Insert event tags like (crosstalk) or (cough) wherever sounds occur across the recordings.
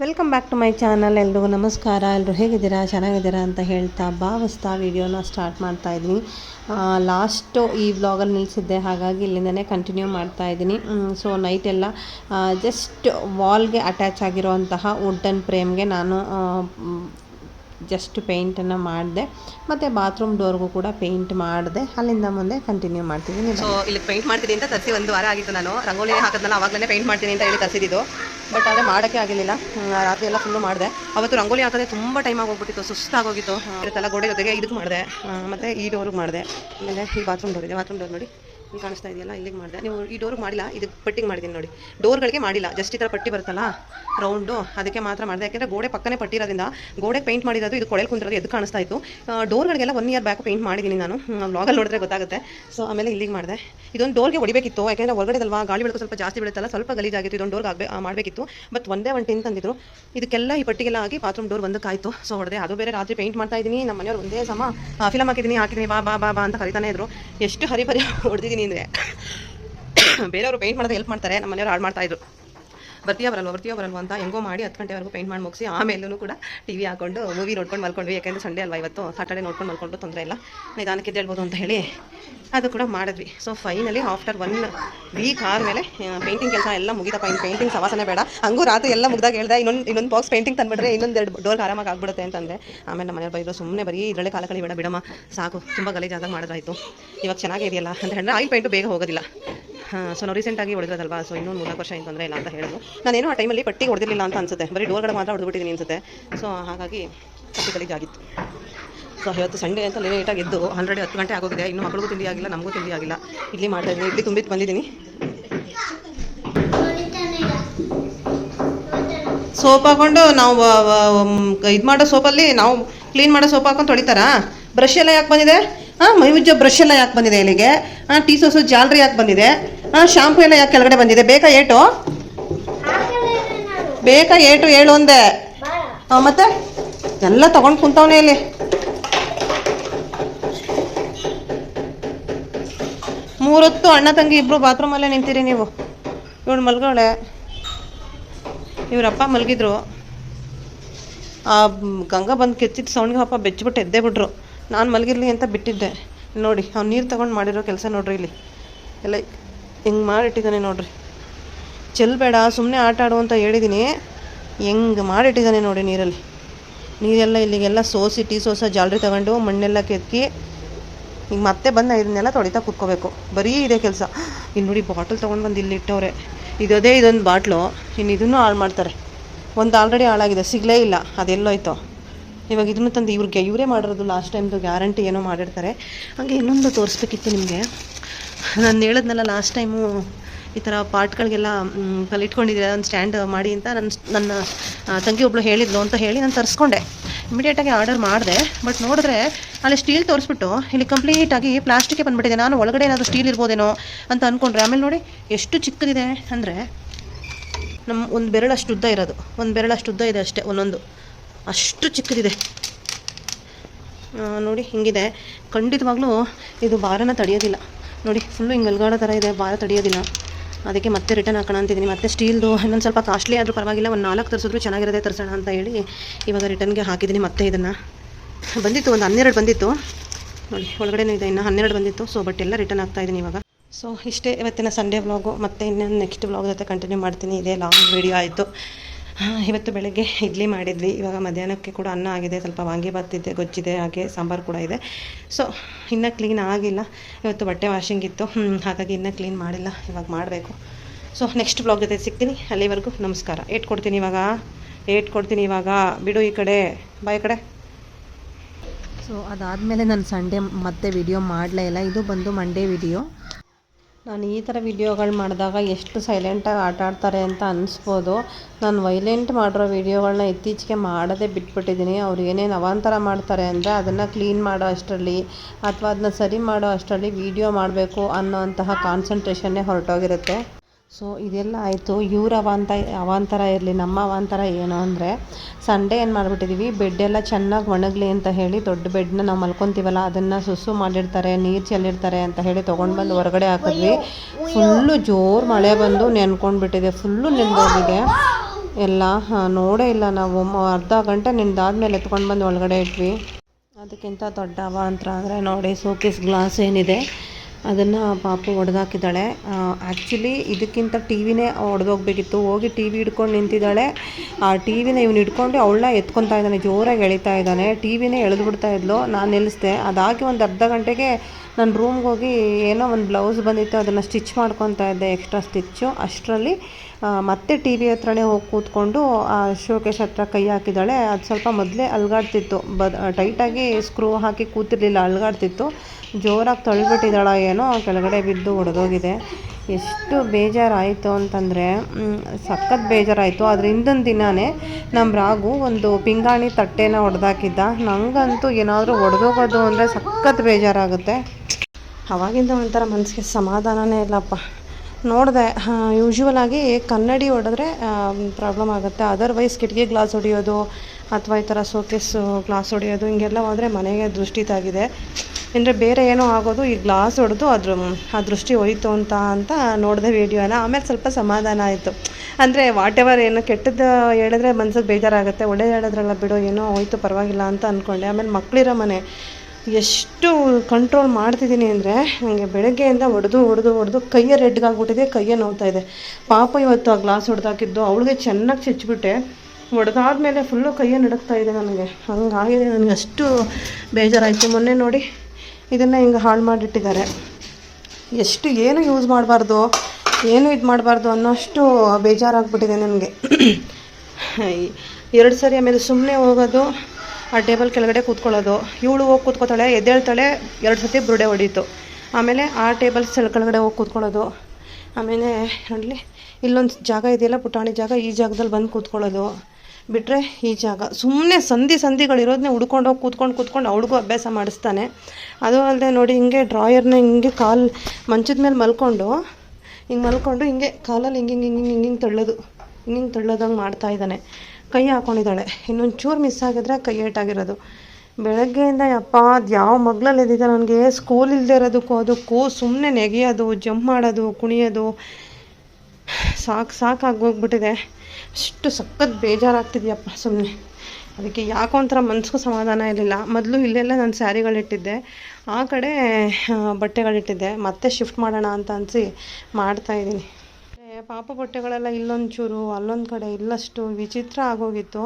Welcome back to my channel. ಎಲ್ರಿಗೂ ನಮಸ್ಕಾರ. ಎಲ್ಲರೂ ಹೇಗಿದ್ದೀರಾ? ಚೆನ್ನಾಗಿದ್ದೀರಾ ಅಂತ ಹೇಳ್ತಾ ಭಾವಿಸ್ತಾ ವಿಡಿಯೋನ ಸ್ಟಾರ್ಟ್ ಮಾಡ್ತಾ ಇದ್ದೀನಿ. ಲಾಸ್ಟು ಈ ವ್ಲಾಗಲ್ಲಿ ನಿಲ್ಲಿಸಿದ್ದೆ ಹಾಗಾಗಿ ಇಲ್ಲಿಂದನೇ ಕಂಟಿನ್ಯೂ ಮಾಡ್ತಾ ಇದ್ದೀನಿ. ಸೊ ನೈಟ್ ಎಲ್ಲ ಜಸ್ಟ್ ವಾಲ್ಗೆ ಅಟ್ಯಾಚ್ ಆಗಿರುವಂತಹ ವುಡ್ಡನ್ ಫ್ರೇಮ್ಗೆ ನಾನು ಜಸ್ಟ್ ಪೇಂಟನ್ನು ಮಾಡಿದೆ ಮತ್ತು ಬಾತ್ರೂಮ್ ಡೋರ್ಗೂ ಕೂಡ ಪೇಂಟ್ ಮಾಡಿದೆ. ಅಲ್ಲಿಂದ ಮುಂದೆ ಕಂಟಿನ್ಯೂ ಮಾಡ್ತೀನಿ ಸೊ ಇಲ್ಲಿ ಪೇಂಟ್ ಮಾಡ್ತೀನಿ ಅಂತ ತರಿಸಿ ಒಂದು ವಾರ ಆಗಿತ್ತು ನಾನು. ರಂಗೋಲಿ ಹಾಕೋದನ್ನ ಆವಾಗಲೇ ಪೇಂಟ್ ಮಾಡ್ತೀನಿ ಅಂತ ಹೇಳಿ ತರಿಸಿದ್ದು. ಬಟ್ ಆದರೆ ಮಾಡೋಕ್ಕೆ ಆಗಿರಲಿಲ್ಲ. ರಾತ್ರಿ ಎಲ್ಲ ಫುಲ್ಲು ಮಾಡಿದೆ. ಅವತ್ತು ರಂಗೋಲಿ ಹಾಕೋದೇ ತುಂಬ ಟೈಮ್ ಆಗೋಗ್ಬಿಟ್ಟಿತ್ತು ಸುಸ್ತಾಗೋಗಿತ್ತು. ಇರುತ್ತಲ್ಲ ಗೋಡೆ ಜೊತೆಗೆ ಇದಕ್ಕೆ ಮಾಡಿದೆ. ಮತ್ತು ಈ ಡೋರ್ಗೆ ಮಾಡಿದೆ. ಆಮೇಲೆ ಈ ಬಾತ್ರೂಮ್ ಡೋರ್ ಇದೆ. ಬಾತ್ರೂಮ್ ಡೋರ್ ನೋಡಿ. ಇಲ್ಲಿ ಕಾಣಿಸ್ತಾ ಇದೆಯಲ್ಲ, ಇಲ್ಲಿಗೆ ಮಾಡಿದೆ. ನೀವು ಈ ಡೋರ್ಗೆ ಮಾಡಿಲ್ಲ ಇದು ಪಟ್ಟಿಗೆ ಮಾಡಿದ್ದೀನಿ ನೋಡಿ. ಡೋರ್ಗಳಿಗೆ ಮಾಡಿಲ್ಲ ಜಸ್ಟ್ ಈ ಥರ ಪಟ್ಟಿ ಬರುತ್ತಲ್ಲ ರೌಂಡು ಅದಕ್ಕೆ ಮಾತ್ರ ಮಾಡಿದೆ. ಯಾಕೆಂದರೆ ಗೋಡೆ ಪಕ್ಕನೆ ಪಟ್ಟಿ ಇರೋದ್ರಿಂದ ಗೋಡೆ ಪೇಂಟ್ ಮಾಡಿರೋದು, ಇದು ಕೊಳೆಲ್ ಕುಂತಿರೋದು ಎದ್ದು ಕಾಣಿಸ್ತಾ ಇತ್ತು. ಡೋರ್ಗಳಿಗೆಲ್ಲ ಒನ್ ಇಯರ್ ಬ್ಯಾಕ್ ಪೇಂಟ್ ಮಾಡಿದ್ದೀನಿ ನಾನು. ವ್ಲಾಗಲ್ಲಿ ನೋಡಿದ್ರೆ ಗೊತ್ತಾಗುತ್ತೆ. ಸೊ ಆಮೇಲೆ ಇಲ್ಲಿಗೆ ಮಾಡಿದೆ. ಇದೊಂದು ಡೋರ್ಗೆ ಹೊಡಿಬೇಕಿತ್ತು. ಯಾಕೆಂದರೆ ಹೊರಗಡೆದಲ್ವಾ, ಗಾಳಿ ಬೆಳಕು ಸ್ವಲ್ಪ ಜಾಸ್ತಿ ಬೀಳುತ್ತಲ್ಲ, ಸ್ವಲ್ಪ ಗಲೀಜಾಗಿತ್ತು. ಇದೊಂದು ಡೋರ್ಗೆ ಆಗಬೇಕು ಮಾಡಬೇಕಿತ್ತು. ಬಟ್ ಒಂದೇ ಒಂದು ಟಿನ್ ತಂದಿದ್ರು. ಇದಕ್ಕೆಲ್ಲ ಈ ಪಟ್ಟಿಗೆಲ್ಲ ಆಗಿ ಬಾತ್ರೂಮ್ ಡೋರ್ ಕಾಯ್ತು ಸೊ ಹೊಡೆದೆ. ಅದು ಬೇರೆ ರಾತ್ರಿ ಪೇಂಟ್ ಮಾಡ್ತಾ ಇದ್ದೀನಿ ನಮ್ಮ ಮನೆಯವ್ರು ಒಂದೇ ಸಮ ಫಿಲಮ್ ಹಾಕಿದ್ದೀನಿ ಹಾಕಿದ್ದೀನಿ ಬಾ ಬಾ ಬಾ ಬಾ ಅಂತ ಕರಿತಾನೆ ಇದ್ರು. ಎಷ್ಟು ಹರಿಬರಿ (laughs) ಹೊಡೆದಿದ್ದೀನಿ ಅಂದರೆ (coughs) ಬೇರೆಯವರು ಪೇಂಟ್ ಮಾಡೋದು ಹೆಲ್ಪ್ ಮಾಡ್ತಾರೆ ನಮ್ಮ ಮನೆಯವ್ರು ಹಾಳು ಮಾಡ್ತಾ ಇದ್ರು. ಬರ್ತೀಯ ಬರಲ್ವ ಬರ್ತೀಯ ಬರಲ್ವ ಅಂತ ಹೆಂಗೋ ಮಾಡಿ ಹತ್ತು ಗಂಟೆವರೆಗೂ ಪೇಂಟ್ ಮಾಡಿ ಮುಗಿಸಿ ಆಮೇಲೂ ಕೂಡ ಟಿ ವಿ ಹಾಕೊಂಡು ಮೂವಿ ನೋಡ್ಕೊಂಡು ಮಲ್ಕೊಂಡ್ವಿ. ಯಾಕೆಂದರೆ ಸಂಡೇ ಅಲ್ವಾ ಇವತ್ತು? ಸಾಟರ್ಡೆ ನೋಡ್ಕೊಂಡು ಮಲ್ಕೊಂಡು ತೊಂದರೆ ಇಲ್ಲ. ನಿಧಾನಕ್ಕೆ ಎದ್ದೇಳ್ಬೋದು ಅಂತ ಹೇಳಿ ಅದು ಕೂಡ ಮಾಡಿದ್ವಿ. So finally after one week ಆದಮೇಲೆ ಪೇಂಟಿಂಗ್ ಕೆಲಸ ಎಲ್ಲ ಮುಗಿತಪ್ಪ. ಇನ್ನು ಪೇಂಟಿಂಗ್ ಸವಾಸನೆ ಬೇಡ. ಹಂಗೂ ರಾತ್ರಿ ಎಲ್ಲ ಮುಗ್ದಾಗ ಹೇಳ್ದೆ, ಇನ್ನೊಂದು ಇನ್ನೊಂದು ಬಾಕ್ಸ್ ಪೇಂಟಿಂಗ್ ತಂದುಬಿಟ್ರೆ ಇನ್ನೊಂದು ಎರಡು ಡೋರ್ಗೆ ಆರಾಮಾಗಿ ಆಗ್ಬಿಡುತ್ತೆ ಅಂತಂದರೆ, ಆಮೇಲೆ ನಮ್ಮ ಮನೆಯವ್ರು ಬೈದ್ರು ಸುಮ್ಮನೆ ಬರೀ ಇದರಲ್ಲೇ ಕಾಲ ಕಳಿ ಬೇಡ ಬಿಡಮ್ಮ. ಸಾಕು, ತುಂಬ ಗಲೀಜಾದಾಗ ಮಾಡಿದ್ರಾಯ್ತು. ಇವಾಗ ಚೆನ್ನಾಗೇ ಇದೆಯಲ್ಲ ಅಂತ ಹೇಳಿದ್ರೆ ಆಯಿಲ್ ಪೇಂಟು ಬೇಗ ಹೋಗೋದಿಲ್ಲ. ಸೊ ನಾವು ರೀಸೆಂಟಾಗಿ ಹೊಡೆದ್ರದಲ್ವಾ? ಸೊ ಇನ್ನೊಂದು ಮೂರು ವರ್ಷ ಏನು ತೊಂದರೆ ಇಲ್ಲ ಅಂತ ಹೇಳಿದ್ರು. ನಾನೇನೋ ಆ ಟೈಮಲ್ಲಿ ಪಟ್ಟಿ ಹೊಡೆದಿರಲಿಲ್ಲ ಅಂತ ಅನ್ಸುತ್ತೆ. ಬರೀ ಡೋರ್ಗಳು ಮಾತ್ರ ಹೊಡೆದ್ಬಿಟ್ಟಿದ್ದೀನಿ ಅನಿಸುತ್ತೆ. ಸೊ ಹಾಗಾಗಿ ಪಟ್ಟಿ ಗಲೀಜಾಗಿತ್ತು ಸೊ ಇವತ್ತು ಸಂಡೇ ಅಂತ ಲೇಟಾಗಿ ಎದ್ದು ಆಲ್ರೆಡಿ ಹತ್ತು ಗಂಟೆ ಆಗೋಗಿದೆ. ಇನ್ನು ಮಕ್ಕಳಿಗೂ ತಿಂಡಿ ಆಗಿಲ್ಲ, ನಮಗೂ ತಿಂಡಿ ಆಗಿಲ್ಲ. ಇಡ್ಲಿ ಮಾಡ್ತಾ ಇದ್ದೀನಿ. ಇಡ್ಲಿ ತುಂಬಿಟ್ಟು ಬಂದಿದ್ದೀನಿ. ಸೋಪ್ ಹಾಕೊಂಡು ನಾವು ಇದು ಮಾಡೋ ಸೋಪಲ್ಲಿ ನಾವು ಕ್ಲೀನ್ ಮಾಡೋ ಸೋಪ್ ಹಾಕೊಂಡು ತೊಳಿತಾರಾ? ಬ್ರಷ್ ಎಲ್ಲ ಯಾಕೆ ಬಂದಿದೆ? ಹಾಂ ಮೈವುಜ್ಜ ಬ್ರಷ್ ಎಲ್ಲ ಯಾಕೆ ಬಂದಿದೆ ಇಲ್ಲಿಗೆ? ಹಾಂ ಟೀ ಸೋಸು ಜಾಲ್ರಿ ಯಾಕೆ ಬಂದಿದೆ? ಹಾಂ ಶಾಂಪು ಎಲ್ಲ ಯಾಕೆ ಕೆಳಗಡೆ ಬಂದಿದೆ? ಬೇಕಾ ಏಟು? ಬೇಕಾ ಏಟು? ಏಳು ಒಂದೇ? ಹಾಂ ಮತ್ತೆ? ಎಲ್ಲ ತಗೊಂಡು ಕುಂತವನೇ ಇಲ್ಲಿ. ಮೂರೊತ್ತು ಅಣ್ಣ ತಂಗಿ ಇಬ್ರು ಬಾತ್ರೂಮಲ್ಲೇ ನಿಂತೀರಿ ನೀವು. ಇವಳು ಮಲ್ಗೋಳೆ. ಇವರಪ್ಪ ಮಲಗಿದ್ರು. ಆ, ಗಂಗಾ ಬಂದು ಕೆಚ್ಚಿದ ಸೌಂಡ್ಗೆ ಅಪ್ಪ ಬೆಚ್ಚಿಬಿಟ್ಟು ಎದ್ದೇ ಬಿಟ್ರು. ನಾನು ಮಲಗಿರಲಿ ಅಂತ ಬಿಟ್ಟಿದ್ದೆ. ನೋಡಿ, ಅವ್ನು ನೀರು ತೊಗೊಂಡು ಮಾಡಿರೋ ಕೆಲಸ ನೋಡ್ರಿ ಇಲ್ಲಿ. ಎಲ್ಲ ಹೆಂಗೆ ಮಾಡಿಟ್ಟಿದ್ದಾನೆ ನೋಡ್ರಿ. ಚೆಲ್ಬೇಡ ಸುಮ್ಮನೆ ಆಟ ಆಡು ಅಂತ ಹೇಳಿದ್ದೀನಿ ಹೆಂಗೆ ಮಾಡಿಟ್ಟಿದ್ದಾನೆ ನೋಡಿ ನೀರಲ್ಲಿ. ನೀರೆಲ್ಲ ಇಲ್ಲಿಗೆಲ್ಲ ಸೋಸಿ, ಟೀ ಸೋಸ, ಜಾಲ್ರಿ ತಗೊಂಡು ಮಣ್ಣೆಲ್ಲ ಕೆತ್ತಿ ಈಗ ಮತ್ತೆ ಬಂದು ಇದನ್ನೆಲ್ಲ ತೊಳಿತಾ ಕೂತ್ಕೋಬೇಕು. ಬರೀ ಇದೆ ಕೆಲಸ. ಇಲ್ಲಿ ನೋಡಿ ಬಾಟಲ್ ತೊಗೊಂಡು ಬಂದು ಇಲ್ಲಿ ಇಟ್ಟವ್ರೆ. ಇದದೇ ಇದೊಂದು ಬಾಟ್ಲು. ಇನ್ನು ಇದನ್ನು ಹಾಳು ಮಾಡ್ತಾರೆ. ಒಂದು ಆಲ್ರೆಡಿ ಹಾಳಾಗಿದೆ. ಸಿಗಲೇ ಇಲ್ಲ. ಅದೆಲ್ಲೋಯ್ತು. ಇವಾಗ ಇದನ್ನು ತಂದು ಇವ್ರಿಗೆ ಇವರೇ ಮಾಡಿರೋದು ಲಾಸ್ಟ್ ಟೈಮ್ದು ಗ್ಯಾರಂಟಿ ಏನೋ ಮಾಡಿರ್ತಾರೆ. ಹಾಗೆ ಇನ್ನೊಂದು ತೋರಿಸ್ಬೇಕಿತ್ತು ನಿಮಗೆ. ನಾನು ಹೇಳಿದ್ನಲ್ಲ ಲಾಸ್ಟ್ ಟೈಮು ಈ ಥರ ಪಾರ್ಟ್ಗಳಿಗೆಲ್ಲ ಕಲಿಟ್ಕೊಂಡಿದ್ದೀರ ಒಂದು ಸ್ಟ್ಯಾಂಡ್ ಮಾಡಿ ಅಂತ ನನ್ನ ನನ್ನ ತಂಗಿ ಒಬ್ಳು ಹೇಳಿದ್ಲು ಅಂತ ಹೇಳಿ ನಾನು ತರಿಸ್ಕೊಂಡೆ. ಇಮಿಡಿಯೇಟಾಗಿ ಆರ್ಡರ್ ಮಾಡಿದೆ. ಬಟ್ ನೋಡಿದ್ರೆ ಅಲ್ಲಿ ಸ್ಟೀಲ್ ತೋರಿಸ್ಬಿಟ್ಟು ಇಲ್ಲಿ ಕಂಪ್ಲೀಟಾಗಿ ಪ್ಲಾಸ್ಟಿಕ್ಕೆ ಬಂದುಬಿಟ್ಟಿದೆ. ನಾನು ಒಳಗಡೆ ಏನಾದರೂ ಸ್ಟೀಲ್ ಇರ್ಬೋದೇನೋ ಅಂತ ಅಂದ್ಕೊಂಡ್ರೆ ಆಮೇಲೆ ನೋಡಿ ಎಷ್ಟು ಚಿಕ್ಕದಿದೆ ಅಂದರೆ ನಮ್ಮ ಒಂದು ಬೆರಳಷ್ಟು ಉದ್ದ ಇರೋದು. ಒಂದು ಬೆರಳಷ್ಟು ಉದ್ದ ಇದೆ ಅಷ್ಟೇ, ಒಂದೊಂದು. ಅಷ್ಟು ಚಿಕ್ಕದಿದೆ. ನೋಡಿ, ಹಿಂಗಿದೆ. ಖಂಡಿತವಾಗ್ಲೂ ಇದು ಭಾರನ ತಡೆಯೋದಿಲ್ಲ. ನೋಡಿ ಫುಲ್ಲು ಹಿಂಗೆ ಅಲ್ಗಾಡೋ ಥರ ಇದೆ, ಭಾರ ತಡೆಯೋದಿಲ್ಲ. ಅದಕ್ಕೆ ಮತ್ತೆ ರಿಟರ್ನ್ ಹಾಕೋಣ ಅಂತಿದ್ದೀನಿ. ಮತ್ತೆ ಸ್ಟೀಲ್ದು ಇನ್ನೊಂದು ಸ್ವಲ್ಪ ಕಾಸ್ಟ್ಲಿ ಆದರೂ ಪರವಾಗಿಲ್ಲ, ಒಂದು ನಾಲ್ಕು ತರಿಸಿದ್ರು ಚೆನ್ನಾಗಿರೋದೇ ತರಿಸೋಣ ಅಂತ ಹೇಳಿ ಇವಾಗ ರಿಟರ್ನ್ಗೆ ಹಾಕಿದ್ದೀನಿ ಮತ್ತೆ ಇದನ್ನು. ಬಂದಿತ್ತು, ಒಂದು ಹನ್ನೆರಡು ಬಂದಿತ್ತು. ನೋಡಿ ಒಳಗಡೆ ಇದೆ, ಇನ್ನು ಹನ್ನೆರಡು ಬಂದಿತ್ತು. ಸೊ ಬಟ್ ಎಲ್ಲ ರಿಟರ್ನ್ ಆಗ್ತಾ ಇದ್ದೀನಿ ಇವಾಗ. ಸೊ ಇಷ್ಟೇ ಇವತ್ತಿನ ಸಂಡೇ ವ್ಲಾಗು ಮತ್ತೆ ಇನ್ನೊಂದು ನೆಕ್ಸ್ಟ್ ವ್ಲಾಗ್ ಜೊತೆ ಕಂಟಿನ್ಯೂ ಮಾಡ್ತೀನಿ. ಇದೇ ಲಾಂಗ್ ವೀಡಿಯೋ ಆಯಿತು. ಇವತ್ತು ಬೆಳಗ್ಗೆ ಇಡ್ಲಿ ಮಾಡಿದ್ವಿ. ಇವಾಗ ಮಧ್ಯಾಹ್ನಕ್ಕೆ ಕೂಡ ಅನ್ನ ಆಗಿದೆ. ಸ್ವಲ್ಪ ವಾಂಗಿಭಾತ್ ಇದೆ, ಗೊಜ್ಜಿದೆ, ಹಾಗೆ ಸಾಂಬಾರು ಕೂಡ ಇದೆ. ಸೊ ಇನ್ನೂ ಕ್ಲೀನ್ ಆಗಿಲ್ಲ. ಇವತ್ತು ಬಟ್ಟೆ ವಾಷಿಂಗ್ ಇತ್ತು. ಹಾಗಾಗಿ ಇನ್ನೂ ಕ್ಲೀನ್ ಮಾಡಿಲ್ಲ. ಇವಾಗ ಮಾಡಬೇಕು. ಸೊ ನೆಕ್ಸ್ಟ್ ಬ್ಲಾಗ್ ಜೊತೆ ಸಿಗ್ತೀನಿ. ಅಲ್ಲಿವರೆಗೂ ನಮಸ್ಕಾರ. ಏಟ್ ಕೊಡ್ತೀನಿ ಇವಾಗ. ಏಟ್ ಕೊಡ್ತೀನಿ ಇವಾಗ. ಬಿಡು ಈ ಕಡೆ. ಬಾಯ್ ಕಡೆ. ಸೊ ಅದಾದಮೇಲೆ ನಾನು ಸಂಡೇ ಮತ್ತೆ ವಿಡಿಯೋ ಮಾಡಲೇ ಇಲ್ಲ. ಇದು ಬಂದು ಮಂಡೇ ವಿಡಿಯೋ ನಾನು ಈ ಥರ ವಿಡಿಯೋಗಳು ಮಾಡಿದಾಗ ಎಷ್ಟು ಸೈಲೆಂಟಾಗಿ ಆಟ ಆಡ್ತಾರೆ ಅಂತ ಅನಿಸ್ಬೋದು. ನಾನು ವೈಲೆಂಟ್ ಮಾಡಿರೋ ವಿಡಿಯೋಗಳನ್ನ ಇತ್ತೀಚೆಗೆ ಮಾಡೋದೇ ಬಿಟ್ಬಿಟ್ಟಿದ್ದೀನಿ. ಅವ್ರು ಏನೇನು ಅವಾಂತರ ಮಾಡ್ತಾರೆ ಅಂದರೆ ಅದನ್ನು ಕ್ಲೀನ್ ಮಾಡೋ ಅಷ್ಟರಲ್ಲಿ ಅಥವಾ ಅದನ್ನ ಸರಿ ಮಾಡೋ ಅಷ್ಟರಲ್ಲಿ ವಿಡಿಯೋ ಮಾಡಬೇಕು ಅನ್ನೋ ಅಂತಹ ಕಾನ್ಸಂಟ್ರೇಷನ್ನೇ ಹೊರಟೋಗಿರುತ್ತೆ. ಸೊ ಇದೆಲ್ಲ ಆಯಿತು. ಇವ್ರ ಅವಾಂತ ಅವಾಂತರ ಇರಲಿ ನಮ್ಮ ಅವಾಂತರ ಏನು ಅಂದರೆ ಸಂಡೇ ಏನು ಮಾಡಿಬಿಟ್ಟಿದ್ದೀವಿ ಬೆಡ್ ಎಲ್ಲ ಚೆನ್ನಾಗಿ ಒಣಗಲಿ ಅಂತ ಹೇಳಿ ದೊಡ್ಡ ಬೆಡ್ನ ನಾವು ಮಲ್ಕೊತೀವಲ್ಲ ಅದನ್ನು ಸುಸು ಮಾಡಿರ್ತಾರೆ ನೀರು ಚೆಲ್ಲಿರ್ತಾರೆ ಅಂತ ಹೇಳಿ ತೊಗೊಂಡು ಬಂದು ಹೊರಗಡೆ ಹಾಕಿದ್ವಿ. ಫುಲ್ಲು ಜೋರು ಮಳೆ ಬಂದು ನೆನ್ಕೊಂಡ್ಬಿಟ್ಟಿದೆ. ಫುಲ್ಲು ನೆಂದೋಗಿದೆ ಎಲ್ಲ ನೋಡೇ ಇಲ್ಲ ನಾವು. ಅರ್ಧ ಗಂಟೆ ನಿಂದಾದ್ಮೇಲೆ ಎತ್ಕೊಂಡು ಬಂದು ಒಳಗಡೆ ಇಟ್ವಿ. ಅದಕ್ಕಿಂತ ದೊಡ್ಡ ಅವಾಂತರ ಅಂದರೆ ನೋಡಿ ಸೋಕೇಸ್ ಗ್ಲಾಸ್ ಏನಿದೆ. ಅದನ್ನು ಪಾಪು ಒಡೆದಾಕಿದ್ದಾಳೆ. ಆ್ಯಕ್ಚುಲಿ ಇದಕ್ಕಿಂತ ಟಿ ವಿನೇ ಒಡೆದೋಗ್ಬೇಕಿತ್ತು. ಹೋಗಿ ಟಿ ವಿ ಹಿಡ್ಕೊಂಡು ನಿಂತಿದ್ದಾಳೆ. ಆ ಟಿ ವಿನ ಇವ್ನು ಹಿಡ್ಕೊಂಡು ಅವಳನ್ನ ಎತ್ಕೊತಾ ಇದ್ದಾನೆ, ಜೋರಾಗಿ ಎಳಿತಾ ಇದ್ದಾನೆ. ಟಿ ವಿನೇ ಎಳೆದು ಬಿಡ್ತಾ ಇದ್ಲು. ನಾನು ನಿಲ್ಲಿಸಿದೆ ಅದಾಗಿ ಒಂದು ಅರ್ಧ ಗಂಟೆಗೆ ನಾನು ರೂಮ್ಗೆ ಹೋಗಿ ಏನೋ ಒಂದು ಬ್ಲೌಸ್ ಬಂದಿತ್ತು. ಅದನ್ನು ಸ್ಟಿಚ್ ಮಾಡ್ಕೊತಾ ಇದ್ದೆ ಎಕ್ಸ್ಟ್ರಾ ಸ್ಟಿಚ್ಚು ಅಷ್ಟರಲ್ಲಿ ಮತ್ತೆ ಟಿ ವಿ ಹತ್ರನೇ ಹೋಗಿ ಕೂತ್ಕೊಂಡು ಆ ಶೋಕೇಶ್ ಹತ್ರ ಕೈ ಹಾಕಿದ್ದಾಳೆ. ಅದು ಸ್ವಲ್ಪ ಮೊದಲೇ ಅಲ್ಗಾಡ್ತಿತ್ತು. ಬದ್ ಟೈಟಾಗಿ ಸ್ಕ್ರೂ ಹಾಕಿ ಕೂತಿರ್ಲಿಲ್ಲ, ಅಲ್ಗಾಡ್ತಿತ್ತು. ಜೋರಾಗಿ ತಳ್ಳಿಬಿಟ್ಟಿದ್ದಾಳ ಏನೋ, ಕೆಳಗಡೆ ಬಿದ್ದು ಒಡೆದೋಗಿದೆ. ಎಷ್ಟು ಬೇಜಾರಾಯಿತು ಅಂತಂದರೆ ಸಖತ್ ಬೇಜಾರಾಯಿತು. ಆದರೆ ಹಿಂದಿನ ದಿನವೇ ನಮ್ಮ ರಾಗು ಒಂದು ಪಿಂಗಾಣಿ ತಟ್ಟೆನ ಹೊಡೆದಾಕಿದ್ದ ನನಗಂತೂ ಏನಾದರೂ ಒಡೆದೋಗೋದು ಅಂದರೆ ಸಖತ್ ಬೇಜಾರಾಗುತ್ತೆ. ಅವಾಗಿಂದ ಒಂಥರ ಮನಸ್ಸಿಗೆ ಸಮಾಧಾನನೇ ಇಲ್ಲಪ್ಪ. ನೋಡಿದೆ ಯೂಶ್ವಲ್ ಆಗಿ ಕನ್ನಡಿ ಹೊಡೆದ್ರೆ ಪ್ರಾಬ್ಲಮ್ ಆಗುತ್ತೆ. ಅದರ್ವೈಸ್ ಕಿಟಕಿ ಗ್ಲಾಸ್ ಹೊಡಿಯೋದು, ಅಥವಾ ಈ ಥರ ಸೋಕೇಸು ಗ್ಲಾಸ್ ಹೊಡಿಯೋದು, ಹಿಂಗೆಲ್ಲ ಹೋದರೆ ಮನೆಗೆ ದೃಷ್ಟಿ ತಾಗಿದೆ. ಅಂದರೆ ಬೇರೆ ಏನೋ ಆಗೋದು, ಈ ಗ್ಲಾಸ್ ಹೊಡೆದು ಅದ್ರ, ಆ ದೃಷ್ಟಿ ಹೋಯ್ತು ಅಂತ ಅಂತ ನೋಡಿದೆ ವೀಡಿಯೋನ ಆಮೇಲೆ ಸ್ವಲ್ಪ ಸಮಾಧಾನ ಆಯಿತು. ಅಂದರೆ ವಾಟ್ ಎವರ್ ಏನು ಕೆಟ್ಟದ್ದು ಹೇಳಿದ್ರೆ ಮನ್ಸಿಗೆ ಬೇಜಾರಾಗುತ್ತೆ. ಒಳ್ಳೆ ಹೇಳಿದ್ರಲ್ಲ ಬಿಡು, ಏನೋ ಹೋಯ್ತು ಪರವಾಗಿಲ್ಲ ಅಂತ ಅಂದ್ಕೊಂಡೆ ಆಮೇಲೆ ಮಕ್ಕಳಿರೋ ಮನೆ ಎಷ್ಟು ಕಂಟ್ರೋಲ್ ಮಾಡ್ತಿದ್ದೀನಿ ಅಂದರೆ ನನಗೆ ಬೆಳಗ್ಗೆಯಿಂದ ಹೊಡೆದು ಹೊಡೆದು ಹೊಡೆದು ಕೈಯೇ ರೆಡ್ಗಾಗ್ಬಿಟ್ಟಿದೆ ಕೈಯ ನೋವ್ತಾ ಇದೆ. ಪಾಪ ಇವತ್ತು ಆ ಗ್ಲಾಸ್ ಹೊಡೆದಾಕಿದ್ದು, ಅವಳಿಗೆ ಚೆನ್ನಾಗಿ ಚಚ್ಚಿಬಿಟ್ಟೆ. ಹೊಡೆದಾದ್ಮೇಲೆ ಫುಲ್ಲು ಕೈಯೇ ನಡಕ್ತಾ ಇದೆ ನನಗೆ. ಹಂಗಾಗಿದೆ ನನಗೆ ಅಷ್ಟು ಬೇಜಾರಾಯಿತು. ಮೊನ್ನೆ ನೋಡಿ ಇದನ್ನು ಹಿಂಗೆ ಹಾಳು ಮಾಡಿಟ್ಟಿದ್ದಾರೆ. ಎಷ್ಟು ಏನು ಯೂಸ್ ಮಾಡಬಾರ್ದು, ಏನು ಇದು ಮಾಡಬಾರ್ದು ಅನ್ನೋಷ್ಟು ಬೇಜಾರಾಗ್ಬಿಟ್ಟಿದೆ ನನಗೆ. (coughs) ಎರಡು ಸರಿ ಆಮೇಲೆ ಸುಮ್ಮನೆ ಹೋಗೋದು ಆ ಟೇಬಲ್ ಕೆಳಗಡೆ ಕೂತ್ಕೊಳ್ಳೋದು. ಇವಳು ಹೋಗಿ ಕೂತ್ಕೋತಾಳೆ, ಎದ್ದೇಳ್ತಾಳೆ, ಎರಡು ಸತಿ ಬುರುಡೆ ಹೊಡೀತು. ಆಮೇಲೆ ಆ ಟೇಬಲ್ ಕೆಳಗಡೆ ಹೋಗಿ ಕೂತ್ಕೊಳ್ಳೋದು. ಆಮೇಲೆ ಅಲ್ಲಿ ಇಲ್ಲೊಂದು ಜಾಗ ಇದೆಯಲ್ಲ, ಪುಟಾಣಿ ಜಾಗ, ಈ ಜಾಗದಲ್ಲಿ ಬಂದು ಕೂತ್ಕೊಳ್ಳೋದು. ಬಿಟ್ಟರೆ ಈ ಜಾಗ ಸುಮ್ಮನೆ ಸಂಧಿ ಸಂಧಿಗಳಿರೋದನ್ನೇ ಹುಡ್ಕೊಂಡು ಹೋಗಿ ಕೂತ್ಕೊಂಡು ಕೂತ್ಕೊಂಡು ಅವಳಿಗೂ ಅಭ್ಯಾಸ ಮಾಡಿಸ್ತಾನೆ. ಅದು ಅಲ್ಲದೆ ನೋಡಿ, ಹಿಂಗೆ ಡ್ರಾಯರ್ನ ಹಿಂಗೆ ಕಾಲು ಮಂಚದ ಮೇಲೆ ಮಲ್ಕೊಂಡು, ಹಿಂಗೆ ಮಲ್ಕೊಂಡು ಹಿಂಗೆ ಕಾಲಲ್ಲಿ ಹಿಂಗೆ ಹಿಂಗೆ ಹಿಂಗೆ ಹಿಂಗೆ ಹಿಂಗೆ ತಳ್ಳೋದು. ಹಿಂಗೆ ಹಿಂಗೆ ತಳ್ಳೋದಂಗೆ ಮಾಡ್ತಾ ಇದ್ದಾನೆ. ಕೈ ಹಾಕ್ಕೊಂಡಿದ್ದಾಳೆ ಇನ್ನೊಂಚೂರು ಮಿಸ್ ಆಗಿದ್ರೆ ಕೈ ಏಟಾಗಿರೋದು ಬೆಳಗ್ಗೆಯಿಂದ ಅಪ್ಪ ಅದು ಯಾವ ಮಗ್ಳಲ್ಲಿ ಎದ್ದಿದ್ದೆ ನನಗೆ ಸ್ಕೂಲ್ ಇಲ್ಲದೆ ಇರೋದಕ್ಕೂ ಅದಕ್ಕೂ ಸುಮ್ಮನೆ ನೆಗೆಯೋದು ಜಂಪ್ ಮಾಡೋದು, ಕುಣಿಯೋದು. ಸಾಕು ಸಾಕಾಗೋಗ್ಬಿಟ್ಟಿದೆ ಅಷ್ಟು ಸಖತ್ ಬೇಜಾರಾಗ್ತಿದೆಯಪ್ಪ ಸುಮ್ಮನೆ ಅದಕ್ಕೆ ಯಾಕೋ ಒಂಥರ ಮನ್ಸಿಗೂ ಸಮಾಧಾನ ಇರಲಿಲ್ಲ. ಮೊದಲು ಇಲ್ಲೆಲ್ಲ ನಾನು ಸ್ಯಾರಿಗಳಿಟ್ಟಿದ್ದೆ ಆ ಕಡೆ ಬಟ್ಟೆಗಳಿಟ್ಟಿದ್ದೆ. ಮತ್ತೆ ಶಿಫ್ಟ್ ಮಾಡೋಣ ಅಂತ ಅನಿಸಿ ಮಾಡ್ತಾಯಿದ್ದೀನಿ ಪಾಪ ಬಟ್ಟೆಗಳೆಲ್ಲ ಇಲ್ಲೊಂದು ಚೂರು ಅಲ್ಲೊಂದು ಕಡೆ ಇಲ್ಲಷ್ಟು ವಿಚಿತ್ರ ಆಗೋಗಿತ್ತು.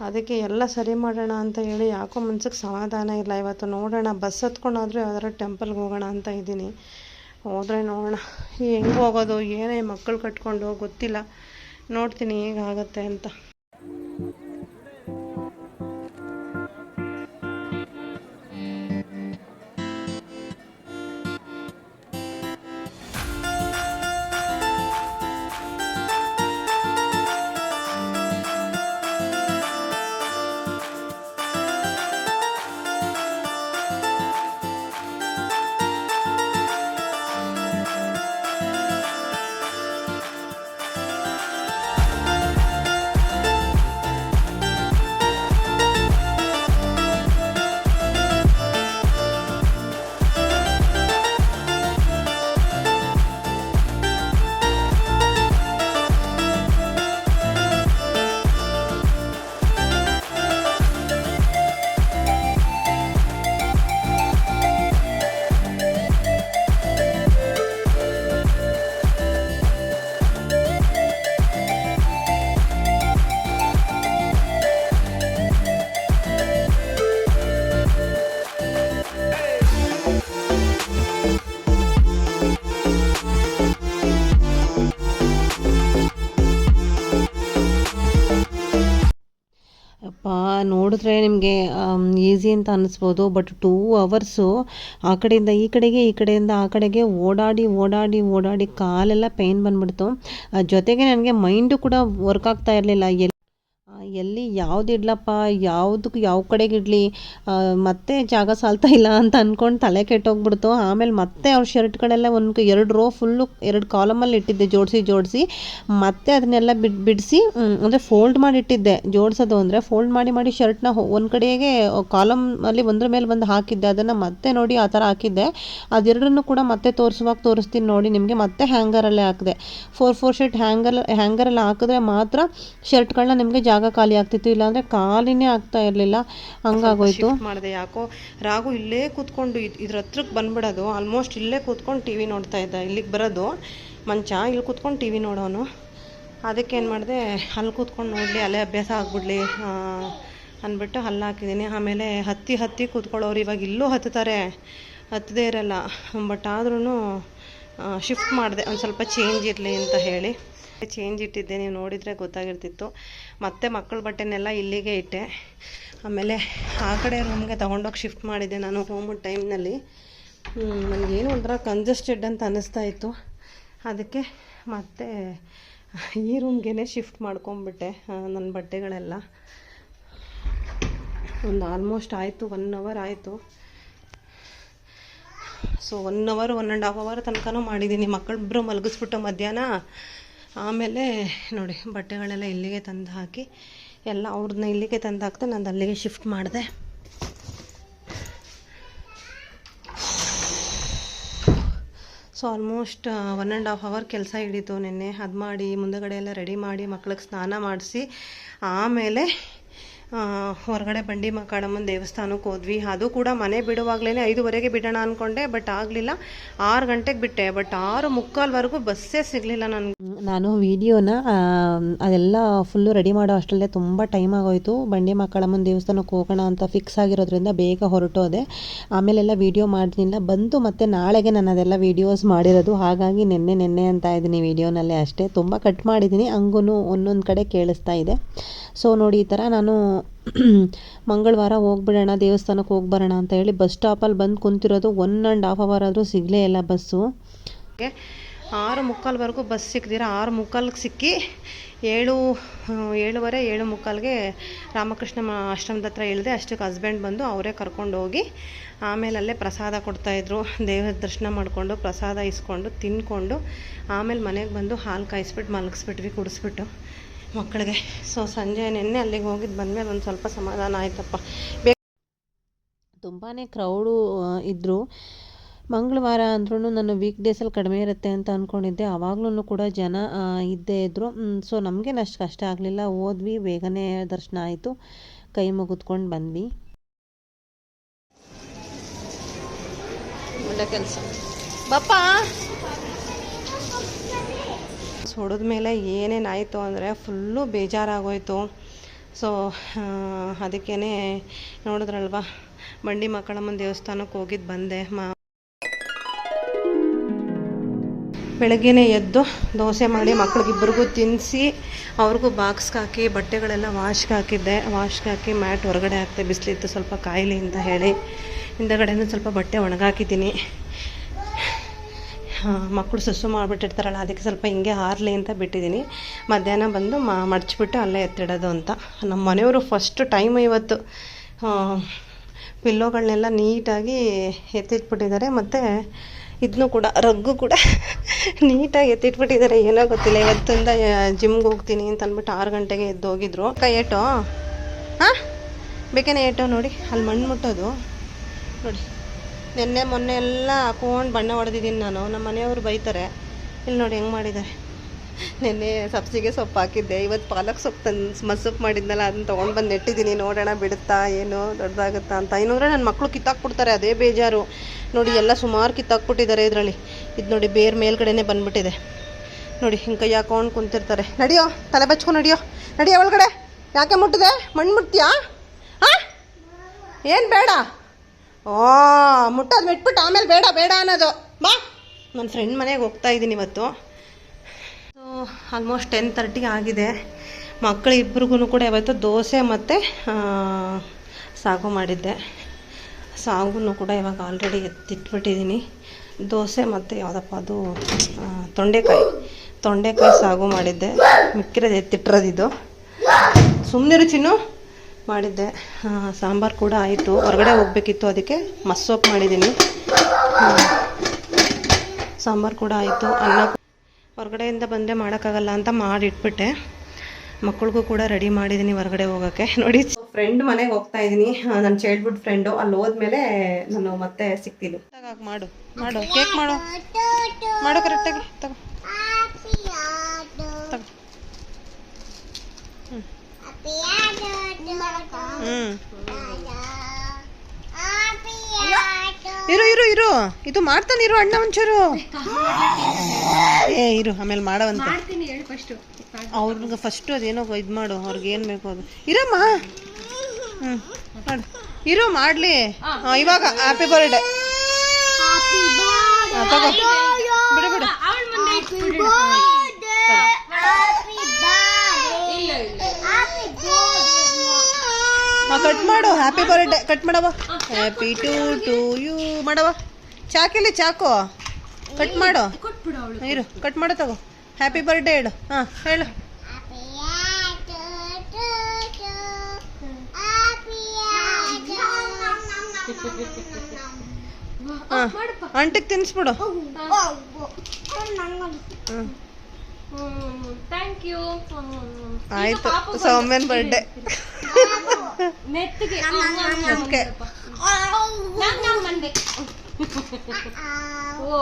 ಅದಕ್ಕೆ ಎಲ್ಲ ಸರಿ ಮಾಡೋಣ ಅಂತ ಹೇಳಿ ಯಾಕೋ ಮನ್ಸಿಗೆ ಸಮಾಧಾನ ಇಲ್ಲ. ಇವತ್ತು ನೋಡೋಣ, ಬಸ್ ಹತ್ಕೊಂಡಾದರೂ ಯಾವ್ದಾರ ಟೆಂಪಲ್ಗೆ ಹೋಗೋಣ ಅಂತ ಇದ್ದೀನಿ. ಹೋದರೆ ನೋಡೋಣ, ಹೆಂಗೆ ಹೋಗೋದು, ಏನೇ ಮಕ್ಕಳು ಕಟ್ಕೊಂಡು, ಗೊತ್ತಿಲ್ಲ. ನೋಡ್ತೀನಿ ಹೇಗಾಗತ್ತೆ ಅಂತ. ನೋಡಿದ್ರೆ ನಿಮಗೆ ಈಸಿ ಅಂತ ಅನ್ನಿಸ್ಬೋದು ಬಟ್ ಟೂ ಅವರ್ಸು ಆ ಕಡೆಯಿಂದ ಈ ಕಡೆಗೆ, ಈ ಕಡೆಯಿಂದ ಆ ಕಡೆಗೆ ಓಡಾಡಿ ಓಡಾಡಿ ಓಡಾಡಿ ಕಾಲೆಲ್ಲ ಪೇಯ್ನ್ ಬಂದ್ಬಿಡ್ತು. ಜೊತೆಗೆ ನನಗೆ ಮೈಂಡು ಕೂಡ ವರ್ಕ್ ಆಗ್ತಾ ಇರಲಿಲ್ಲ. ಎಲ್ಲಿ ಯಾವ್ದು ಇಡ್ಲಪ್ಪ? ಯಾವುದಕ್ಕೆ ಯಾವ ಕಡೆಗೆ ಇಡಲಿ? ಮತ್ತೆ ಜಾಗ ಸಾಲ್ತಾ ಇಲ್ಲ ಅಂತ ಅಂದ್ಕೊಂಡು ತಲೆ ಕೆಟ್ಟೋಗ್ಬಿಡ್ತು. ಆಮೇಲೆ ಮತ್ತೆ ಅವ್ರ ಶರ್ಟ್ಗಳೆಲ್ಲ ಒಂದು ಎರಡು ರೋ ಫುಲ್ಲು ಎರಡು ಕಾಲಮಲ್ಲಿ ಇಟ್ಟಿದ್ದೆ, ಜೋಡಿಸಿ ಜೋಡಿಸಿ. ಮತ್ತೆ ಅದನ್ನೆಲ್ಲ ಬಿಡ್, ಬಿಡಿಸಿ ಅಂದರೆ ಫೋಲ್ಡ್ ಮಾಡಿ ಇಟ್ಟಿದ್ದೆ. ಜೋಡಿಸೋದು ಅಂದರೆ ಫೋಲ್ಡ್ ಮಾಡಿ ಮಾಡಿ ಶರ್ಟ್ನ ಒಂದು ಕಡೆಗೆ ಕಾಲಮ್ ಅಲ್ಲಿ ಒಂದ್ರ ಮೇಲೆ ಒಂದು ಹಾಕಿದ್ದೆ. ಅದನ್ನು ಮತ್ತೆ ನೋಡಿ ಆ ಥರ ಹಾಕಿದ್ದೆ. ಅದೆರಡನ್ನು ಕೂಡ ಮತ್ತೆ ತೋರಿಸುವಾಗ ತೋರಿಸ್ತೀನಿ ನೋಡಿ ನಿಮಗೆ. ಮತ್ತೆ ಹ್ಯಾಂಗರಲ್ಲೇ ಹಾಕಿದೆ. ಫೋರ್ ಫೋರ್ ಶರ್ಟ್ ಹ್ಯಾಂಗರ್ ಹ್ಯಾಂಗರಲ್ಲಿ ಹಾಕಿದ್ರೆ ಮಾತ್ರ ಶರ್ಟ್ಗಳನ್ನ ನಿಮಗೆ ಜಾಗ ಖಾಲಿ ಆಗ್ತಿತ್ತು, ಇಲ್ಲಾಂದರೆ ಖಾಲಿನೇ ಆಗ್ತಾ ಇರಲಿಲ್ಲ. ಹಂಗಾಗೋಯ್ತು. ಮಾಡಿದೆ ಯಾಕೋ. ರಾಗು ಇಲ್ಲೇ ಕೂತ್ಕೊಂಡು ಇದ್- ಇದ್ರ ಹತ್ರಕ್ಕೆ ಬಂದ್ಬಿಡೋದು. ಆಲ್ಮೋಸ್ಟ್ ಇಲ್ಲೇ ಕೂತ್ಕೊಂಡು ಟಿ ವಿ ನೋಡ್ತಾ ಇದ್ದ. ಇಲ್ಲಿಗೆ ಬರೋದು. ಮಂಚ ಇಲ್ಲಿ ಕೂತ್ಕೊಂಡು ಟಿ ವಿ ನೋಡೋನು. ಅದಕ್ಕೆ ಏನು ಮಾಡಿದೆ ಅಲ್ಲಿ ಕೂತ್ಕೊಂಡು ನೋಡಲಿ, ಅಲ್ಲೇ ಅಭ್ಯಾಸ ಆಗ್ಬಿಡ್ಲಿ ಅಂದ್ಬಿಟ್ಟು ಅಲ್ಲಿ ಹಾಕಿದ್ದೀನಿ ಆಮೇಲೆ ಹತ್ತಿ ಹತ್ತಿ ಕೂತ್ಕೊಳ್ಳೋರು ಇವಾಗ ಇಲ್ಲೂ ಹತ್ತುತ್ತಾರೆ ಹತ್ತದೇ ಇರಲ್ಲ. ಬಟ್ ಆದ್ರೂ ಶಿಫ್ಟ್ ಮಾಡಿದೆ. ಒಂದು ಸ್ವಲ್ಪ ಚೇಂಜ್ ಇರಲಿ ಅಂತ ಹೇಳಿ. ಚೇಂಜ್ ಇಟ್ಟಿದ್ದೆ. ನೀವು ನೋಡಿದರೆ ಗೊತ್ತಾಗಿರ್ತಿತ್ತು. ಮತ್ತೆ ಮಕ್ಕಳ ಬಟ್ಟೆನೆಲ್ಲ ಇಲ್ಲಿಗೆ ಇಟ್ಟೆ. ಆಮೇಲೆ ಆ ಕಡೆ ರೂಮ್ಗೆ ತೊಗೊಂಡೋಗಿ ಶಿಫ್ಟ್ ಮಾಡಿದ್ದೆ ನಾನು ಹೋಮ್ ಟೈಮ್ನಲ್ಲಿ ನನಗೇನು ಒಂಥರ ಕಂಜಸ್ಟೆಡ್ ಅಂತ ಅನ್ನಿಸ್ತಾ ಇತ್ತು. ಅದಕ್ಕೆ ಮತ್ತೆ ಈ ರೂಮ್ಗೆ ಶಿಫ್ಟ್ ಮಾಡ್ಕೊಂಬಿಟ್ಟೆ ನನ್ನ ಬಟ್ಟೆಗಳೆಲ್ಲ. ಒಂದು ಆಲ್ಮೋಸ್ಟ್ ಆಯಿತು ಒನ್ ಅವರ್ ಆಯಿತು. So one hour one and half hour ತನಕನೂ ಮಾಡಿದ್ದೀನಿ ಮಕ್ಕಳಿಬ್ರು ಮಲಗಿಸ್ಬಿಟ್ಟು ಮಧ್ಯಾಹ್ನ ಆಮೇಲೆ ನೋಡಿ, ಬಟ್ಟೆಗಳೆಲ್ಲ ಇಲ್ಲಿಗೆ ತಂದು ಹಾಕಿ, ಎಲ್ಲ ಅವ್ರನ್ನ ಇಲ್ಲಿಗೆ ತಂದು ಹಾಕ್ದೆ ನಾನು ಅಲ್ಲಿಗೆ ಶಿಫ್ಟ್ ಮಾಡಿದೆ. So almost one and half hour ಕೆಲಸ ಹಿಡಿತು ನಿನ್ನೆ. ಅದು ಮಾಡಿ, ಮುಂದಗಡೆ ಎಲ್ಲ ರೆಡಿ ಮಾಡಿ, ಮಕ್ಳಿಗೆ ಸ್ನಾನ ಮಾಡಿಸಿ, ಆಮೇಲೆ ಹೊರಗಡೆ ಬಂಡಿ ಮಕಾಡಮ್ಮನ ದೇವಸ್ಥಾನಕ್ಕೆ ಹೋದ್ವಿ. ಅದು ಕೂಡ ಮನೆ ಬಿಡುವಾಗಲೇ ಐದುವರೆಗೆ ಬಿಡೋಣ ಅಂದ್ಕೊಂಡೆ ಬಟ್ ಆಗಲಿಲ್ಲ. ಆರು ಗಂಟೆಗೆ ಬಿಟ್ಟೆ, ಬಟ್ ಆರು ಮುಕ್ಕಾಲ್ವರೆಗೂ ಬಸ್ಸೇ ಸಿಗಲಿಲ್ಲ ನನಗೆ. ನಾನು ವಿಡಿಯೋನ ಅದೆಲ್ಲ ಫುಲ್ಲು ರೆಡಿ ಮಾಡೋ ಅಷ್ಟರಲ್ಲೇ ತುಂಬ ಟೈಮ್ ಆಗೋಯ್ತು. ಬಂಡಿ ಮಕ್ಕಳಮ್ಮನ ದೇವಸ್ಥಾನಕ್ಕೆ ಹೋಗೋಣ ಅಂತ ಫಿಕ್ಸ್ ಆಗಿರೋದ್ರಿಂದ ಬೇಗ ಹೊರಟೋದೆ. ಆಮೇಲೆಲ್ಲ ವಿಡಿಯೋ ಮಾಡಿದ್ನಿಲ್ಲ ಬಂತು ಮತ್ತೆ ನಾಳೆಗೆ ನಾನು ಅದೆಲ್ಲ ವಿಡಿಯೋಸ್ ಮಾಡಿರೋದು. ಹಾಗಾಗಿ ನಿನ್ನೆ ನಿನ್ನೆ ಅಂತ ಇದ್ದೀನಿ ವಿಡಿಯೋನಲ್ಲೇ ಅಷ್ಟೇ. ತುಂಬ ಕಟ್ ಮಾಡಿದ್ದೀನಿ. ಹಂಗೂ ಒಂದೊಂದು ಕಡೆ ಕೇಳಿಸ್ತಾ ಇದೆ. ಸೊ ನೋಡಿ ಈ ಥರ ನಾನು (clears throat) ಮಂಗಳವಾರ ಹೋಗ್ಬಿಡೋಣ, ದೇವಸ್ಥಾನಕ್ಕೆ ಹೋಗಿ ಬರೋಣ ಅಂತ ಹೇಳಿ ಬಸ್ ಸ್ಟಾಪಲ್ಲಿ ಬಂದು ಕುಂತಿರೋದು ಒನ್ ಆ್ಯಂಡ್ ಹಾಫ್ ಅವರ್ ಆದರೂ ಸಿಗಲೇ ಇಲ್ಲ ಬಸ್ಸು. ಆರು ಮುಕ್ಕಾಲ್ವರೆಗೂ ಬಸ್ ಸಿಕ್ಕಿದಿರ ಆರು ಮುಕ್ಕಾಲ್ಗೆ ಸಿಕ್ಕಿ ಏಳು ಏಳುವರೆ, ಏಳು ಮುಕ್ಕಾಲ್ಗೆ ರಾಮಕೃಷ್ಣ ಆಶ್ರಮದ ಹತ್ರ ಇಳಿದೆ. ಅಷ್ಟಕ್ಕೆ ಹಸ್ಬೆಂಡ್ ಬಂದು ಅವರೇ ಕರ್ಕೊಂಡು ಹೋಗಿ ಆಮೇಲೆ ಅಲ್ಲೇ ಪ್ರಸಾದ ಕೊಡ್ತಾಯಿದ್ರು ದೇವರ ದರ್ಶನ ಮಾಡಿಕೊಂಡು ಪ್ರಸಾದ ಇಸ್ಕೊಂಡು, ತಿನ್ಕೊಂಡು ಆಮೇಲೆ ಮನೆಗೆ ಬಂದು ಹಾಲು ಕಾಯಿಸ್ಬಿಟ್ಟು ಮಲಗಿಸ್ಬಿಟ್ವಿ, ಕುಡಿಸ್ಬಿಟ್ಟು. ಮಕ್ಕಳಿಗೆ. ಸೊ ಸಂಜೆ ನಿನ್ನೆ ಅಲ್ಲಿಗೆ ಹೋಗಿದ್ದು ಬಂದಮೇಲೆ ಒಂದು ಸ್ವಲ್ಪ ಸಮಾಧಾನ ಆಯ್ತಪ್ಪ. ಬೇ ತುಂಬಾ ಕ್ರೌಡು ಇದ್ದರು ಮಂಗಳವಾರ ಅಂದ್ರೂ ನಾನು ವೀಕ್ ಡೇಸಲ್ಲಿ ಕಡಿಮೆ ಇರುತ್ತೆ ಅಂತ ಅಂದ್ಕೊಂಡಿದ್ದೆ ಆವಾಗ್ಲೂ ಕೂಡ ಜನ ಇದ್ದೇ ಇದ್ದರು ಸೊ ನಮಗೇನು ಅಷ್ಟು ಕಷ್ಟ ಆಗಲಿಲ್ಲ. ಹೋದ್ವಿ ಬೇಗನೆ ದರ್ಶನ ಆಯಿತು. ಕೈ ಮುಗಿದ್ಕೊಂಡು ಬಂದ್ವಿ. ಒಳ್ಳೆ ಕೆಲಸ. ಬಪ್ಪ! ಹೊಡೆದ ಮೇಲೆ ಏನೇನಾಯಿತು ಅಂದರೆ ಫುಲ್ಲು ಬೇಜಾರಾಗೋಯಿತು. ಸೊ ಅದಕ್ಕೇ ನೋಡಿದ್ರಲ್ವ, ಬಂಡಿ ಮಕ್ಕಳಮ್ಮನ ದೇವಸ್ಥಾನಕ್ಕೆ ಹೋಗಿದ್ದು ಬಂದೆ. ಮಾ ಬೆಳಗ್ಗೆನೇ ಎದ್ದು ದೋಸೆ ಮಾಡಿ ಮಕ್ಳಿಗಿಬ್ಬರಿಗೂ ತಿನ್ನಿಸಿ ಅವ್ರಿಗೂ ಬಾಕ್ಸ್ಗೆ ಹಾಕಿ, ಬಟ್ಟೆಗಳೆಲ್ಲ ವಾಶ್ಗೆ ಹಾಕಿದ್ದೆ. ವಾಶ್ಗೆ ಹಾಕಿ ಮ್ಯಾಟ್ ಹೊರಗಡೆ ಹಾಕ್ತೆ ಬಿಸಿಲಿತ್ತು ಸ್ವಲ್ಪ ಕಾಯಿಲೆ ಅಂತ ಹೇಳಿ, ಹಿಂದಗಡೆನೂ ಸ್ವಲ್ಪ ಬಟ್ಟೆ ಒಣಗಾಕಿದ್ದೀನಿ. ಮಕ್ಕಳು ಸುಸ್ಸು ಮಾಡಿಬಿಟ್ಟಿರ್ತಾರಲ್ಲ, ಅದಕ್ಕೆ ಸ್ವಲ್ಪ ಹಿಂಗೆ ಹಾರಲಿ ಅಂತ ಬಿಟ್ಟಿದ್ದೀನಿ. ಮಧ್ಯಾಹ್ನ ಬಂದು ಮಡಚ್ಬಿಟ್ಟು ಅಲ್ಲೇ ಎತ್ತಿಡೋದು ಅಂತ. ನಮ್ಮ ಮನೆಯವರು ಫಸ್ಟ್ ಟೈಮ್ ಇವತ್ತು ಪಿಲ್ಲೋಗಳನ್ನೆಲ್ಲ ನೀಟಾಗಿ ಎತ್ತಿಟ್ಬಿಟ್ಟಿದ್ದಾರೆ. ಮತ್ತು ಇದನ್ನು ಕೂಡ, ರಗ್ಗು ಕೂಡ ನೀಟಾಗಿ ಎತ್ತಿಟ್ಬಿಟ್ಟಿದ್ದಾರೆ. ಏನೋ ಗೊತ್ತಿಲ್ಲ, ಇವತ್ತಿಂದ ಜಿಮ್ಗೆ ಹೋಗ್ತೀನಿ ಅಂತ ಅಂದ್ಬಿಟ್ಟು ಆರು ಗಂಟೆಗೆ ಎದ್ದು ಹೋಗಿದ್ರು. ಕೈ ಏಟೋ? ಹಾಂ? ಬೇಕೇನೆ ಏಟೋ ನೋಡಿ, ಅಲ್ಲಿ ಮಣ್ಣು ಮುಟ್ಟೋದು. ನೋಡಿ. ನಿನ್ನೆ ಮೊನ್ನೆ ಎಲ್ಲ ಹಾಕೊಂಡು ಬಣ್ಣ ಹೊಡೆದಿದ್ದೀನಿ ನಾನು. ನಮ್ಮ ಮನೆಯವರು ಬೈತಾರೆ, ಇಲ್ಲಿ ನೋಡಿ ಹೆಂಗೆ ಮಾಡಿದ್ದಾರೆ? ನಿನ್ನೆ ಸಬ್ಸಿಗೆ ಸೊಪ್ಪು ಹಾಕಿದ್ದೆ. ಇವತ್ತು ಪಾಲಕ್ ಸೊಪ್ಪು ತಂದು ಮಸ್ಸೊಪ್ಪು ಮಾಡಿದ್ನಲ್ಲ, ಅದನ್ನ ತೊಗೊಂಡು ಬಂದು ನೆಟ್ಟಿದ್ದೀನಿ. ನೋಡೋಣ ಬಿಡುತ್ತಾ, ಏನು ದೊಡ್ಡದಾಗುತ್ತಾ ಅಂತ. ಇನ್ನೊಂದ್ರೆ ನನ್ನ ಮಕ್ಕಳು ಕಿತ್ತಾಕ್ಬಿಡ್ತಾರೆ, ಅದೇ ಬೇಜಾರು. ನೋಡಿ, ಎಲ್ಲ ಸುಮಾರು ಕಿತ್ತಾಕ್ಬಿಟ್ಟಿದ್ದಾರೆ ಇದರಲ್ಲಿ. ಇದು ನೋಡಿ ಬೇರೆ ಮೇಲ್ಗಡೆನೇ ಬಂದ್ಬಿಟ್ಟಿದೆ. ನೋಡಿ, ಹಿಂಗೆ ಕೈ ಹಾಕೊಂಡು ಕುಂತಿರ್ತಾರೆ. ನಡಿಯೋ, ತಲೆ ಬಚ್ಕೊ ನಡಿಯೋ. ನಡಿಯೋ ಒಳಗಡೆ. ಯಾಕೆ ಮುಟ್ಟಿದೆ? ಮಣ್ಣು ಮುಟ್ತೀಯಾ? ಹಾಂ ಏನು ಬೇಡ? ಓ ಮುಟ್ಟೋದು ಬಿಟ್ಬಿಟ್ಟು ಆಮೇಲೆ ಬೇಡ ಬೇಡ ಅನ್ನೋದು. ಬಾ. ನನ್ನ ಫ್ರೆಂಡ್ ಮನೆಗೆ ಹೋಗ್ತಾ ಇದ್ದೀನಿ ಇವತ್ತು. ಸೊ ಆಲ್ಮೋಸ್ಟ್ ಟೆನ್ ತರ್ಟಿ ಆಗಿದೆ. ಮಕ್ಕಳು ಇಬ್ರಿಗೂ ಕೂಡ ಇವತ್ತು ದೋಸೆ ಮತ್ತು ಸಾಗು ಮಾಡಿದ್ದೆ. ಸಾಗು ಕೂಡ ಇವಾಗ ಆಲ್ರೆಡಿ ಎತ್ತಿಟ್ಬಿಟ್ಟಿದ್ದೀನಿ ದೋಸೆ ಮತ್ತು ಯಾವುದಪ್ಪ ಅದು ತೊಂಡೆಕಾಯಿ. ತೊಂಡೆಕಾಯಿ ಸಾಗು ಮಾಡಿದ್ದೆ. ಮಿಕ್ಕಿರೋದು ಎತ್ತಿಟ್ಟಿರೋದು ಇದು. ಸುಮ್ಮನಿರು ಚಿನ್ನು. ಮಾಡಿದ್ದೆ. ಸಾಂಬಾರು ಕೂಡ ಆಯಿತು. ಹೊರಗಡೆ ಹೋಗ್ಬೇಕಿತ್ತು, ಅದಕ್ಕೆ ಮಸ್ಸೊಪ್ಪು ಮಾಡಿದ್ದೀನಿ. ಸಾಂಬಾರು ಕೂಡ ಆಯಿತು. ಅನ್ನ ಹೊರಗಡೆಯಿಂದ ಬಂದರೆ ಮಾಡೋಕ್ಕಾಗಲ್ಲ ಅಂತ ಮಾಡಿಟ್ಬಿಟ್ಟೆ. ಮಕ್ಕಳಿಗೂ ಕೂಡ ರೆಡಿ ಮಾಡಿದ್ದೀನಿ ಹೊರಗಡೆ ಹೋಗೋಕ್ಕೆ. ನೋಡಿ, ಫ್ರೆಂಡ್ ಮನೆಗೆ ಹೋಗ್ತಾ ಇದ್ದೀನಿ ನನ್ನ ಚೈಲ್ಡ್ಹುಡ್ ಫ್ರೆಂಡು ಅಲ್ಲಿ ಹೋದ್ಮೇಲೆ ನಾನು ಮತ್ತೆ ಸಿಗ್ತೀನಿ. ಮಾಡು. ಮಾಡು. ಕೇಕ್ ಮಾಡು. ಮಾಡು ಕರೆಕ್ಟಾಗಿ ತಗೋ ಹ್ಞೂ ಇರು ಇರು ಇರು. ಇದು ಮಾಡ್ತಾನೆ ಇರು ಅಣ್ಣ ಒಂಚೂರು. ಏ ಇರು ಆಮೇಲೆ ಮಾಡವಂತೆ. ಅವ್ರಿಗೆ ಫಸ್ಟು ಅದೇನೋ ಇದು ಮಾಡು ಅವ್ರಿಗೆ ಏನು ಬೇಕು ಅದು. ಇರಮ್ಮ. ಹ್ಞೂ ಮಾಡು. ಇರು ಮಾಡಲಿ. ಇವಾಗ ಹ್ಯಾಪಿ ಬರ್ಡೇ ತಗೋ. ಬಿಡು ಬಿಡು. ಕಟ್ ಮಾಡು. ಹ್ಯಾಪಿ ಬರ್ಡೇ ಕಟ್ ಮಾಡವ ಹ್ಯಾಪಿ ಟು ಟು ಯು ಮಾಡವ ಚಾಕಿಲಿ ಚಾಕು. ಕಟ್ ಮಾಡು. ಇರು ಕಟ್ ಮಾಡು ತಗೋ. ಹ್ಯಾಪಿ ಬರ್ಡೇ ಹೇಳು. ಹಾಂ ಹೇಳು. ಅಂಟಿಗೆ ತಿನ್ಸ್ಬಿಡು. ಆಯ್ತು. ಸೌಮ್ಯನ್ ಬರ್ಡೇ (laughs) ಮೆತ್ತಿಗೆ ಅದಕ್ಕೆ ಓ.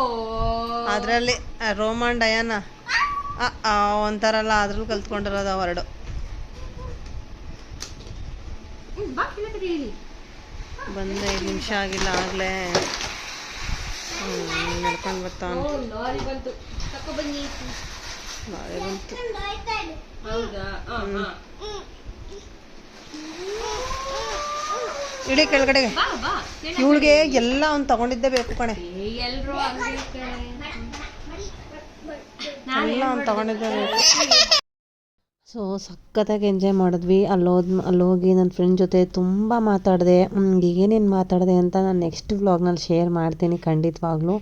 ಅದರಲ್ಲಿ ರೋಮಾನ್ ಡಯಾನ. ಒಂಥರಲ್ಲ ಅದ್ರಲ್ಲಿ ಕಲ್ತ್ಕೊಂಡಿರೋದು ಹೊರಡು ಬಂದ ಐದು ನಿಮಿಷ ಆಗಿಲ್ಲ ಆಗ್ಲೇ. ನಡ್ಕೊಂಡು ಬರ್ತಾವ ಓ ಲಾರಿ ಬಂತು. ಬಂತು. ಹೌದಾ? ಆ, ಆ. ಇಳಿ ಕೆಳಗಡೆಗೆ ಬಾ ಬಾ. ಕೆಳಗೆ. ಇವಳಿಗೆ ಎಲ್ಲ ಅವ್ನು ತಗೊಂಡಿದ್ದೇ ಬೇಕು ಕಣೆ. ಎಲ್ಲ ಅವ್ನು ತಗೊಂಡಿದ್ದೇ ಬೇಕು. ಸೊ ಸಖತ್ತಾಗಿ ಎಂಜಾಯ್ ಮಾಡಿದ್ವಿ. ಅಲ್ಲೋದ್ ಅಲ್ಲೋಗಿ ನನ್ನ ಫ್ರೆಂಡ್ ಜೊತೆ ತುಂಬ ಮಾತಾಡಿದೆ. ಏನೇನು ಮಾತಾಡಿದೆ ಅಂತ ನಾನು ನೆಕ್ಸ್ಟ್ ವ್ಲಾಗ್ನಲ್ಲಿ ಶೇರ್ ಮಾಡ್ತೀನಿ ಖಂಡಿತವಾಗ್ಲೂ.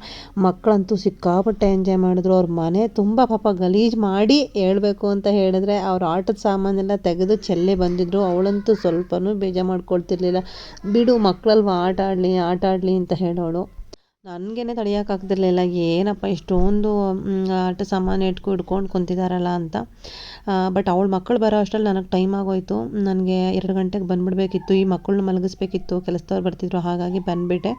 ಮಕ್ಕಳಂತೂ ಸಿಕ್ಕಾಪಟ್ಟೆ ಎಂಜಾಯ್ ಮಾಡಿದ್ರು. ಅವ್ರ ಮನೆ ತುಂಬ ಪಾಪ ಗಲೀಜು ಮಾಡಿ ಹೇಳ್ಬೇಕು ಅಂತ ಹೇಳಿದ್ರೆ ಅವ್ರ ಆಟದ ಸಾಮಾನೆಲ್ಲ ತೆಗೆದು ಚೆಲ್ಲಿ ಬಂದಿದ್ರು. ಅವಳಂತೂ ಸ್ವಲ್ಪನೂ ಬೇಜಾರು ಮಾಡ್ಕೊಳ್ತಿರ್ಲಿಲ್ಲ. ಬಿಡು ಮಕ್ಕಳಲ್ವ ಆಟ ಆಡಲಿ ಆಟ ಆಡಲಿ ಅಂತ ಹೇಳೋಳು. ನನಗೇನೆ ತಡೆಯೋಕ್ಕಾಗ್ತಿರ್ಲಿಲ್ಲ ಏನಪ್ಪ, ಇಷ್ಟೊಂದು ಆಟ ಸಾಮಾನು ಇಟ್ಕೊ, ಇಟ್ಕೊಂಡು ಕುಂತಿದ್ದಾರಲ್ಲ ಅಂತ. ಬಟ್ ಅವಳು ಮಕ್ಕಳು ಬರೋ ಅಷ್ಟರಲ್ಲಿ ನನಗೆ ಟೈಮ್ ಆಗೋಯ್ತು. ನನಗೆ ಎರಡು ಗಂಟೆಗೆ ಬಂದುಬಿಡ್ಬೇಕಿತ್ತು. ಈ ಮಕ್ಕಳನ್ನ ಮಲಗಿಸ್ಬೇಕಿತ್ತು. ಕೆಲಸದವ್ರು ಬರ್ತಿದ್ರು, ಹಾಗಾಗಿ ಬಂದುಬಿಟ್ಟೆ.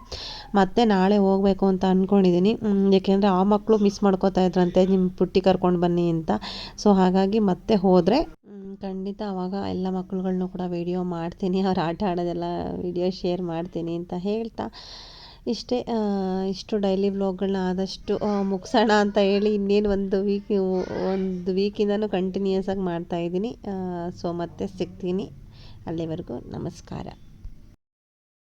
ಮತ್ತೆ ನಾಳೆ ಹೋಗಬೇಕು ಅಂತ ಅಂದ್ಕೊಂಡಿದ್ದೀನಿ ಏಕೆಂದರೆ ಆ ಮಕ್ಕಳು ಮಿಸ್ ಮಾಡ್ಕೋತಾ ಇದ್ರಂತೆ. ನಿಮ್ಮ ಪುಟ್ಟಿ ಕರ್ಕೊಂಡು ಬನ್ನಿ ಅಂತ. ಸೊ ಹಾಗಾಗಿ ಮತ್ತೆ ಹೋದರೆ ಖಂಡಿತ ಅವಾಗ ಎಲ್ಲ ಮಕ್ಕಳುಗಳ್ನೂ ಕೂಡ ವೀಡಿಯೋ ಮಾಡ್ತೀನಿ. ಅವ್ರು ಆಟ ಆಡೋದೆಲ್ಲ ವೀಡಿಯೋ ಶೇರ್ ಮಾಡ್ತೀನಿ ಅಂತ ಹೇಳ್ತಾ. ಇಷ್ಟೇ ಇಷ್ಟು ಡೈಲಿ ವ್ಲಾಗ್ಗಳನ್ನ ಆದಷ್ಟು ಮುಗಿಸೋಣ ಅಂತ ಹೇಳಿ ಇನ್ನೇನು ಒಂದು ವೀಕ್ ಒಂದು ವೀಕಿಂದನೂ ಕಂಟಿನ್ಯೂಸ್ ಆಗಿ ಮಾಡ್ತಾಯಿದ್ದೀನಿ ಸೊ ಮತ್ತೆ ಸಿಗ್ತೀನಿ. ಅಲ್ಲಿವರೆಗೂ ನಮಸ್ಕಾರ.